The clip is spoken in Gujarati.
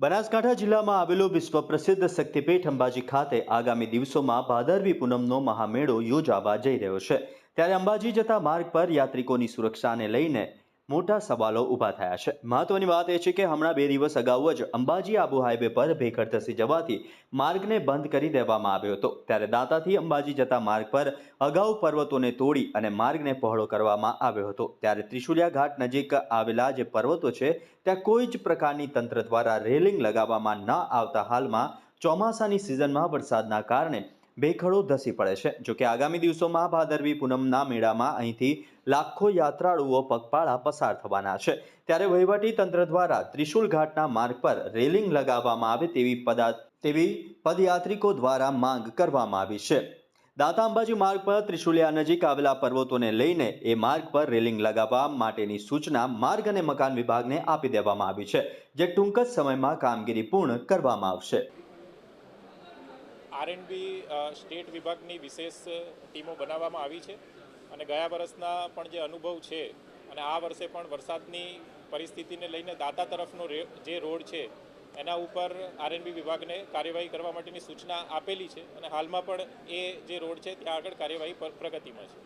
બનાસકાંઠા જિલ્લામાં આવેલું વિશ્વ પ્રસિદ્ધ શક્તિપીઠ અંબાજી ખાતે આગામી દિવસોમાં ભાદરવી પૂનમનો મહામેળો યોજાવા જઈ રહ્યો છે. ત્યારે અંબાજી જતા માર્ગ પર યાત્રિકોની સુરક્ષાને લઈને મોટા સવાલો ઊભા થયા છે. મહત્વની વાત એ છે કે હમણાં બે દિવસ અગાઉ જ અંબાજી આબુ હાઈવે પર ભેખડ ધસી જવાથી માર્ગને બંધ કરી દેવામાં આવ્યો હતો. ત્યારે દાંતાથી અંબાજી જતા માર્ગ પર અગાઉ પર્વતોને તોડી અને માર્ગને પહોળો કરવામાં આવ્યો હતો. ત્યારે ત્રિશુલિયા ઘાટ નજીક આવેલા જે પર્વતો છે, ત્યાં કોઈ જ પ્રકારની તંત્ર દ્વારા રેલિંગ લગાવવામાં ન આવતા હાલમાં ચોમાસાની સિઝનમાં વરસાદના કારણે ભેખડો ધસી પડે છે. જોકે આગામી દિવસોમાં ભાદરવી પૂનમના મેળામાં અહીંથી લાખો યાત્રાળુઓ પગપાળા પસાર થવાના છે. ત્યારે વહીવટી તંત્ર દ્વારા ત્રિશુલ ઘાટના માર્ગ પર રેલિંગ લગાવવામાં આવે તેવી પદા, તેવી પદયાત્રિકો દ્વારા માંગ કરવામાં આવી છે. દાતા અંબાજી માર્ગ પર ત્રિશુલિયા નજીક આવેલા પર્વતોને લઈને એ માર્ગ પર રેલિંગ લગાવવા માટેની સૂચના માર્ગ અને મકાન વિભાગને આપી દેવામાં આવી છે. જે ટૂંક જ સમયમાં કામગીરી પૂર્ણ કરવામાં આવશે. આરએનબી સ્ટેટ વિભાગની વિશેષ ટીમો બનાવવામાં આવી છે. અને ગયા વર્ષના પણ જે અનુભવ છે, અને આ વર્ષે પણ વરસાદની પરિસ્થિતિને લઈને દાતા તરફનો જે રોડ છે, એના ઉપર આરએનબી વિભાગને કાર્યવાહી કરવા માટેની સૂચના આપેલી છે. અને હાલમાં પણ એ જે રોડ છે, ત્યાં આગળ કાર્યવાહી પ્રગતિમાં છે.